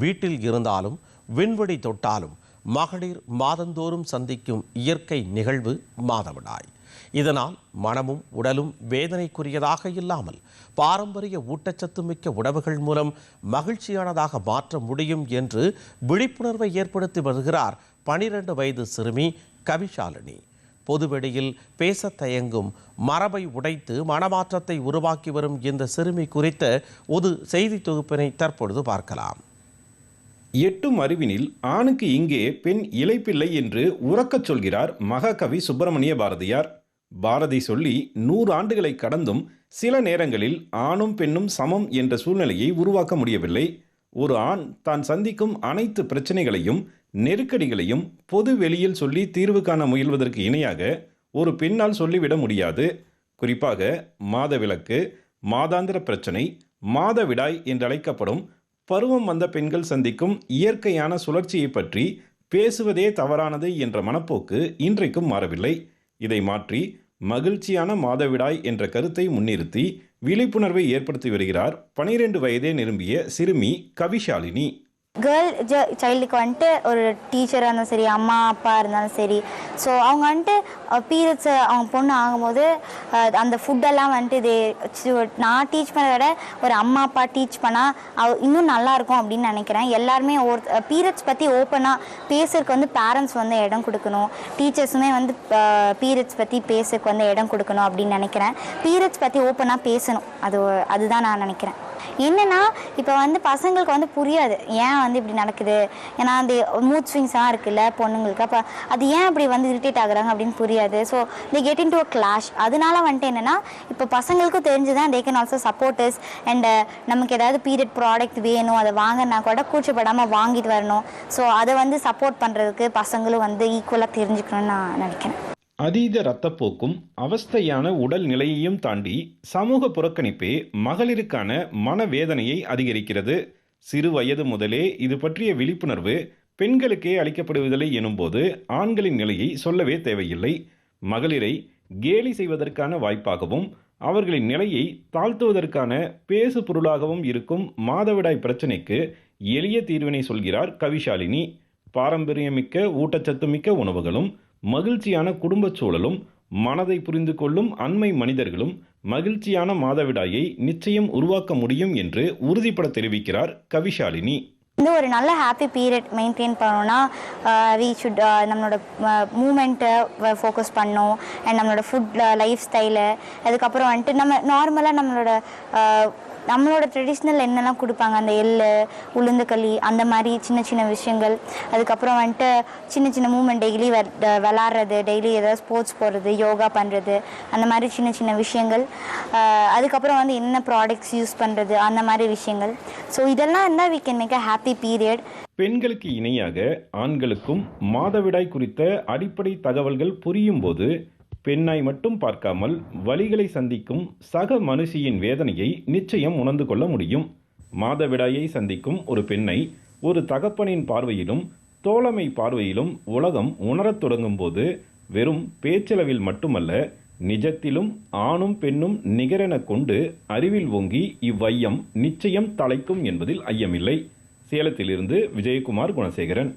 வீட்டில் இருந்தாலும் விண்வெளி தொட்டாலும் மகளிர் மாதந்தோறும் சந்திக்கும் இயற்கை நிகழ்வு மாதவிடாய். இதனால் மனமும் உடலும் வேதனைக்குரியதாக இல்லாமல் பாரம்பரிய ஊட்டச்சத்து மிக்க உணவுகள் மூலம் மகிழ்ச்சியானதாக மாற்ற முடியும் என்று விழிப்புணர்வை ஏற்படுத்தி வருகிறார் பனிரெண்டு வயது சிறுமி கவிஷாலினி பொதுவெளியில் பேச தயங்கும் மரபை உடைத்து மனமாற்றத்தை உருவாக்கி வரும் இந்த சிறுமி குறித்த ஒரு செய்தி தொகுப்பினை தற்பொழுது பார்க்கலாம். எட்டும் அறிவினில் ஆணுக்கு இங்கே பெண் இலைப்பிள்ளை என்று உறக்கச் சொல்கிறார் மகாகவி சுப்பிரமணிய பாரதியார். பாரதி சொல்லி நூறு ஆண்டுகளை கடந்தும் சில நேரங்களில் ஆணும் பெண்ணும் சமம் என்ற சூழ்நிலையை உருவாக்க முடியவில்லை. ஒரு ஆண் தான் சந்திக்கும் அனைத்து பிரச்சனைகளையும் நெருக்கடிகளையும் பொது வெளியில் சொல்லி தீர்வு காண முயல்வதற்கு இணையாக ஒரு பெண்ணால் சொல்லிவிட முடியாது. குறிப்பாக மாதவிலக்கு மாதாந்திர பிரச்சனை மாதவிடாய் என்றழைக்கப்படும் பருவம் வந்த பெண்கள் சந்திக்கும் இயற்கையான சுழற்சியை பற்றி பேசுவதே தவறானது என்ற மனப்போக்கு இன்றைக்கும் மாறவில்லை. இதை மாற்றி மகிழ்ச்சியான மாதவிடாய் என்ற கருத்தை முன்னிறுத்தி விழிப்புணர்வை ஏற்படுத்தி வருகிறார் பனிரெண்டு வயதே நிரம்பிய சிறுமி கவிஷாலினி கேர்ள் ஜ சைல்டுக்கு வந்துட்டு ஒரு டீச்சராக இருந்தாலும் சரி அம்மா அப்பா இருந்தாலும் சரி. ஸோ அவங்க வந்துட்டு பீரியட்ஸ் அவங்க பொண்ணு ஆகும்போது அந்த ஃபுட்டெல்லாம் வந்துட்டு இது நான் டீச் பண்ணதை விட ஒரு அம்மா அப்பா டீச் பண்ணால் அவ இன்னும் நல்லாயிருக்கும் அப்படின்னு நினைக்கிறேன். எல்லாருமே ஒரு பீரியட்ஸ் பற்றி ஓப்பனாக பேசுறதுக்கு வந்து பேரண்ட்ஸ் வந்து இடம் கொடுக்கணும். டீச்சர்ஸுமே வந்து பீரியட்ஸ் பற்றி பேசுறதுக்கு வந்து இடம் கொடுக்கணும் அப்படின்னு நினைக்கிறேன். பீரியட்ஸ் பற்றி ஓப்பனாக பேசணும். அது அதுதான் நான் நினைக்கிறேன். என்னன்னா இப்போ வந்து பசங்களுக்கு வந்து புரியாது. ஏன் வந்து இப்படி நடக்குது? ஏன்னா அந்த மூட் ஸ்விங்ஸ்லாம் இருக்குல்ல பொண்ணுங்களுக்கு. அப்போ அது ஏன் அப்படி வந்து இரிட்டேட் ஆகுறாங்க அப்படின்னு புரியாது. So they get into a clash அதனால வந்துட்டு என்னன்னா இப்போ பசங்களுக்கும் தெரிஞ்சுதான் they can also supporters and நமக்கு ஏதாவது பீரியட் ப்ராடக்ட் வேணும் அதை வாங்கினா கூட கூச்சப்படாமல் வாங்கிட்டு வரணும். ஸோ அதை வந்து சப்போர்ட் பண்ணுறதுக்கு பசங்களும் வந்து ஈக்குவலாக தெரிஞ்சுக்கணும்னு நான் நினைக்கிறேன். அதீத இரத்தப்போக்கும் அவஸ்தையான உடல் நிலையையும் தாண்டி சமூக புறக்கணிப்பே மகளிருக்கான மனவேதனையை அதிகரிக்கிறது. சிறு வயது முதலே இது பற்றிய விழிப்புணர்வு பெண்களுக்கே அளிக்கப்படுவதில்லை எனும்போது ஆண்களின் நிலையை சொல்லவே தேவையில்லை. மகளிரை கேலி செய்வதற்கான வாய்ப்பாகவும் அவர்களின் நிலையை தாழ்த்துவதற்கான பேசு பொருளாகவும் இருக்கும் மாதவிடாய் பிரச்சினைக்கு எளிய தீர்வினை சொல்கிறார் கவிஷாலினி பாரம்பரியமிக்க ஊட்டச்சத்துமிக்க உணவுகளும் மகிழ்ச்சியான குடும்பச் சூழலும் மனதை புரிந்து கொள்ளும் அண்மை மனிதர்களும் மகிழ்ச்சியான மாதவிடாயை நிச்சயம் உருவாக்க முடியும் என்று உறுதிப்பட தெரிவிக்கிறார் கவிஷாலினி வந்து ஒரு நல்ல ஹாப்பி பீரியட் மெயின்டைன் பண்ணோன்னா வி ஷுட் நம்மளோட மூமெண்ட்டை ஃபோக்கஸ் பண்ணோம் அண்ட் நம்மளோட ஃபுட் லைஃப் ஸ்டைலு அதுக்கப்புறம் வந்துட்டு நம்ம நார்மலாக நம்மளோட நம்மளோட ட்ரெடிஷ்னல் என்னெல்லாம் கொடுப்பாங்க. அந்த எள்ளு உளுந்துக்களி அந்த மாதிரி சின்ன சின்ன விஷயங்கள். அதுக்கப்புறம் வந்துட்டு சின்ன சின்ன மூமெண்ட் டெய்லி விளாட்றது டெய்லி ஏதாவது ஸ்போர்ட்ஸ் போடுறது யோகா பண்ணுறது அந்த மாதிரி சின்ன சின்ன விஷயங்கள். அதுக்கப்புறம் வந்து என்ன ப்ராடக்ட்ஸ் யூஸ் பண்ணுறது அந்த மாதிரி விஷயங்கள். ஸோ இதெல்லாம் இருந்தால் we can make a happy period பெண்களுக்கு இணையாக ஆண்களுக்கும் மாதவிடாய் குறித்த அடிப்படை தகவல்கள் புரியும் போது பெண்ணாய் மட்டும் பார்க்காமல் வழிகளை சந்திக்கும் சக மனுஷியின் வேதனையை நிச்சயம் உணர்ந்து கொள்ள முடியும். மாதவிடாயை சந்திக்கும் ஒரு பெண்ணை ஒரு தகப்பனின் பார்வையிலும் தோழமை பார்வையிலும் உலகம் உணரத் தொடங்கும் போது வெறும் பேச்சளவில் மட்டுமல்ல நிஜத்திலும் ஆணும் பெண்ணும் நிகரென கொண்டு அறிவில் ஓங்கி இவ்வையம் நிச்சயம் தலைக்கும் என்பதில் ஐயமில்லை. சேலத்திலிருந்து விஜயகுமார் குணசேகரன்.